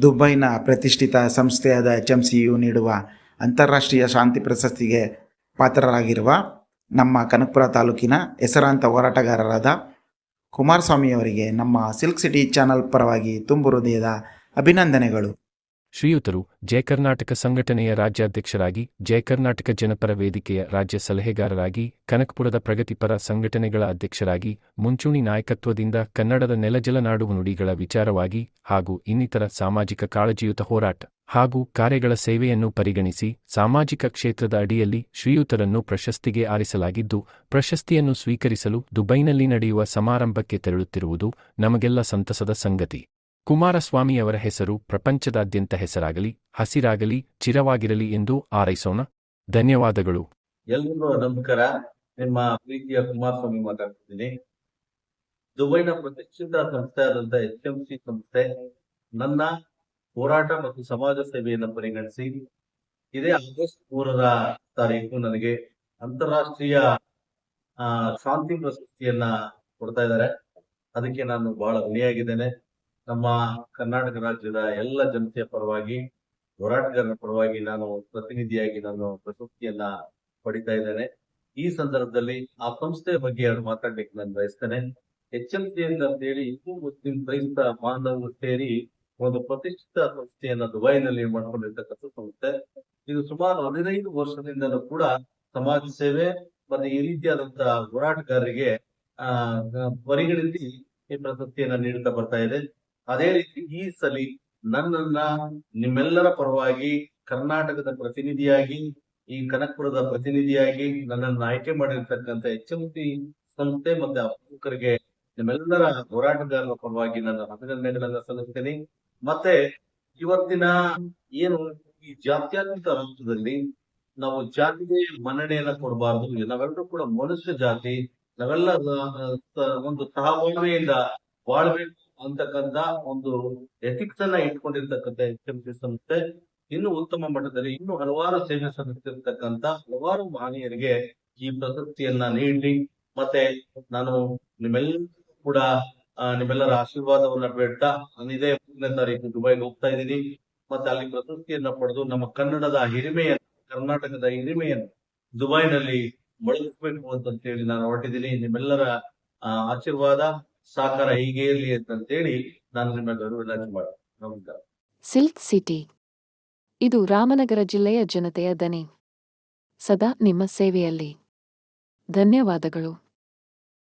ದುಬೈನ ಪ್ರತಿಷ್ಠಿತ ಸಂಸ್ಥೆಯಾದ ಎಚ್ ಎಂ ಸಿಯು ನೀಡುವ ಅಂತಾರಾಷ್ಟ್ರೀಯ ಶಾಂತಿ ಪ್ರಶಸ್ತಿಗೆ ಪಾತ್ರರಾಗಿರುವ ನಮ್ಮ ಕನಕಪುರ ತಾಲೂಕಿನ ಹೆಸರಾಂತ ಹೋರಾಟಗಾರರಾದ ಕುಮಾರಸ್ವಾಮಿಯವರಿಗೆ ನಮ್ಮ ಸಿಲ್ಕ್ ಸಿಟಿ ಚಾನಲ್ ಪರವಾಗಿ ತುಂಬು ಹೃದಯದ ಅಭಿನಂದನೆಗಳು. ಶ್ರೀಯುತರು ಜಯ ಕರ್ನಾಟಕ ಸಂಘಟನೆಯ ರಾಜ್ಯಾಧ್ಯಕ್ಷರಾಗಿ ಜಯ ಕರ್ನಾಟಕ ಜನಪರ ವೇದಿಕೆಯ ರಾಜ್ಯ ಸಲಹೆಗಾರರಾಗಿ, ಕನಕಪುರದ ಪ್ರಗತಿಪರ ಸಂಘಟನೆಗಳ ಅಧ್ಯಕ್ಷರಾಗಿ, ಮುಂಚೂಣಿ ನಾಯಕತ್ವದಿಂದ ಕನ್ನಡದ ನೆಲಜಲನಾಡು ನುಡಿಗಳ ವಿಚಾರವಾಗಿ ಹಾಗೂ ಇನ್ನಿತರ ಸಾಮಾಜಿಕ ಕಾಳಜಿಯುತ ಹೋರಾಟ ಹಾಗೂ ಕಾರ್ಯಗಳ ಸೇವೆಯನ್ನು ಪರಿಗಣಿಸಿ ಸಾಮಾಜಿಕ ಕ್ಷೇತ್ರದ ಅಡಿಯಲ್ಲಿ ಶ್ರೀಯುತರನ್ನು ಪ್ರಶಸ್ತಿಗೆ ಆರಿಸಲಾಗಿದ್ದು, ಪ್ರಶಸ್ತಿಯನ್ನು ಸ್ವೀಕರಿಸಲು ದುಬೈನಲ್ಲಿ ನಡೆಯುವ ಸಮಾರಂಭಕ್ಕೆ ತೆರಳುತ್ತಿರುವುದು ನಮಗೆಲ್ಲ ಸಂತಸದ ಸಂಗತಿ. ಕುಮಾರಸ್ವಾಮಿಯವರ ಹೆಸರು ಪ್ರಪಂಚದಾದ್ಯಂತ ಹೆಸರಾಗಲಿ, ಹಸಿರಾಗಲಿ, ಚಿರವಾಗಿರಲಿ ಎಂದು ಆರೈಸೋಣ ಧನ್ಯವಾದಗಳು. ಎಲ್ರಿಗೂ ನಮಸ್ಕಾರ. ನಿಮ್ಮ ಪ್ರೀತಿಯ ಕುಮಾರಸ್ವಾಮಿ ಮಾತಾಡ್ತಿದ್ದೀನಿ. ದುಬೈನ ಪ್ರತಿಷ್ಠಿತ ಸಂಸ್ಥೆ ಆದಂತಹ ಎಚ್ ಎಂ ಸಿ ಸಂಸ್ಥೆ ನನ್ನ ಹೋರಾಟ ಮತ್ತು ಸಮಾಜ ಸೇವೆಯನ್ನು ಪರಿಗಣಿಸಿ, ಇದೇ ಆಗಸ್ಟ್ ಮೂರರ ತಾರೀಕು ನನಗೆ ಅಂತಾರಾಷ್ಟ್ರೀಯ ಶಾಂತಿ ಪ್ರಶಸ್ತಿಯನ್ನ ಕೊಡ್ತಾ ಇದ್ದಾರೆ. ಅದಕ್ಕೆ ನಾನು ಬಹಳ ಋಣಿಯಾಗಿದ್ದೇನೆ. ನಮ್ಮ ಕರ್ನಾಟಕ ರಾಜ್ಯದ ಎಲ್ಲ ಜನತೆಯ ಪರವಾಗಿ, ಹೋರಾಟಗಾರರ ಪರವಾಗಿ ನಾನು ಪ್ರತಿನಿಧಿಯಾಗಿ ನಾನು ಪ್ರಶಸ್ತಿಯನ್ನ ಪಡಿತಾ ಇದ್ದೇನೆ. ಈ ಸಂದರ್ಭದಲ್ಲಿ ಆ ಸಂಸ್ಥೆಯ ಬಗ್ಗೆ ಎರಡು ಮಾತಾಡ್ಲಿಕ್ಕೆ ನಾನು ಬಯಸ್ತೇನೆ. ಎಚ್ ಎಂ ಅಂತ ಹೇಳಿ ಹಿಂದೂ ಮುಸ್ಲಿಂ ಕ್ರೈಸ್ತ ಬಾಂಧವರು ಸೇರಿ ಒಂದು ಪ್ರತಿಷ್ಠಿತ ಸಂಸ್ಥೆಯನ್ನ ದುಬೈನಲ್ಲಿ ಮಾಡ್ಕೊಂಡಿರ್ತಕ್ಕಂಥ ಸಂಸ್ಥೆ. ಇದು ಸುಮಾರು ಹದಿನೈದು ವರ್ಷದಿಂದಲೂ ಕೂಡ ಸಮಾಜ ಸೇವೆ ಮತ್ತೆ ಈ ರೀತಿಯಾದಂತಹ ಹೋರಾಟಗಾರರಿಗೆ, ಆ, ಪರಿಗಣಿಸಿ ಈ ಪ್ರಶಸ್ತಿಯನ್ನ ನೀಡುತ್ತಾ ಬರ್ತಾ ಇದೆ. ಅದೇ ರೀತಿ ಈ ಸಲಿ ನನ್ನನ್ನ ನಿಮ್ಮೆಲ್ಲರ ಪರವಾಗಿ ಕರ್ನಾಟಕದ ಪ್ರತಿನಿಧಿಯಾಗಿ, ಈ ಕನಕಪುರದ ಪ್ರತಿನಿಧಿಯಾಗಿ ನನ್ನನ್ನು ಆಯ್ಕೆ ಮಾಡಿರ್ತಕ್ಕಂಥ ಎಚ್ ಎಂ ಟಿ ಸಂಸ್ಥೆ ಮತ್ತೆ ಆ ಪ್ರಮುಖರಿಗೆ ನಿಮ್ಮೆಲ್ಲರ ಹೋರಾಟಗಾರರ ಪರವಾಗಿ ನನ್ನ ಅಭಿನಂದನೆಗಳನ್ನ ಸಲ್ಲಿಸ್ತೇನೆ. ಮತ್ತೆ ಇವತ್ತಿನ ಏನು ಈ ಜಾತ್ಯಾತೀತ ರಾಷ್ಟ್ರದಲ್ಲಿ ನಾವು ಜಾತಿಗೆ ಮನ್ನಣೆಯನ್ನ ಕೊಡಬಾರದು, ನಾವೆಲ್ಲರೂ ಕೂಡ ಮನುಷ್ಯ ಜಾತಿ ನಾವೆಲ್ಲ ಒಂದು ಸಹಬಾಳ್ವೆಯಿಂದ ಬಾಳ್ಬೇಕು ಅಂತಕ್ಕಂತ ಒಂದು ಎಥಿಕ್ಸ್ ಅನ್ನ ಇಟ್ಕೊಂಡಿರ್ತಕ್ಕಂಥ ಎಚ್ ಎಂ ಸಿ ಸಂಸ್ಥೆ ಇನ್ನು ಉತ್ತಮ ಮಟ್ಟದಲ್ಲಿ ಇನ್ನು ಹಲವಾರು ಸೇವೆ ಸಲ್ಲಿಸಿರ್ತಕ್ಕಂತ ಹಲವಾರು ಮಹನೀಯರಿಗೆ ಈ ಪ್ರಶಸ್ತಿಯನ್ನ ನೀಡಿ, ಮತ್ತೆ ನಾನು ನಿಮ್ಮೆಲ್ಲ ಕೂಡ ನಿಮ್ಮೆಲ್ಲರ ಆಶೀರ್ವಾದವನ್ನ ಬೇಡ್ತಾ ನಾನು ಇದೇ ಮೂರನೇ ತಾರೀಕು ದುಬೈಗೆ ಹೋಗ್ತಾ ಇದ್ದೀನಿ. ಮತ್ತೆ ಅಲ್ಲಿ ಪ್ರಶಸ್ತಿಯನ್ನ ಪಡೆದು ನಮ್ಮ ಕನ್ನಡದ ಹಿರಿಮೆಯನ್ನು, ಕರ್ನಾಟಕದ ಹಿರಿಮೆಯನ್ನು ದುಬೈನಲ್ಲಿ ಬಳಸಬೇಕು ಅಂತ ಹೇಳಿ ನಾನು ಹೊರಟಿದ್ದೀನಿ. ನಿಮ್ಮೆಲ್ಲರ ಆಶೀರ್ವಾದ ಸಹಕಾರ ಹೀಗೆ ಇರಲಿ ಅಂತಂತೇಳಿ ನಾನು ನಿಮ್ಮೆಲ್ಲರೂ ವಿನಂತಿ ಮಾಡಿ ನಮಸ್ಕಾರ. Silk city. ಇದು ರಾಮನಗರ ಜಿಲ್ಲೆಯ ಜನತೆಯ ದನಿ. ಸದಾ ನಿಮ್ಮ ಸೇವೆಯಲ್ಲಿ. ಧನ್ಯವಾದಗಳು.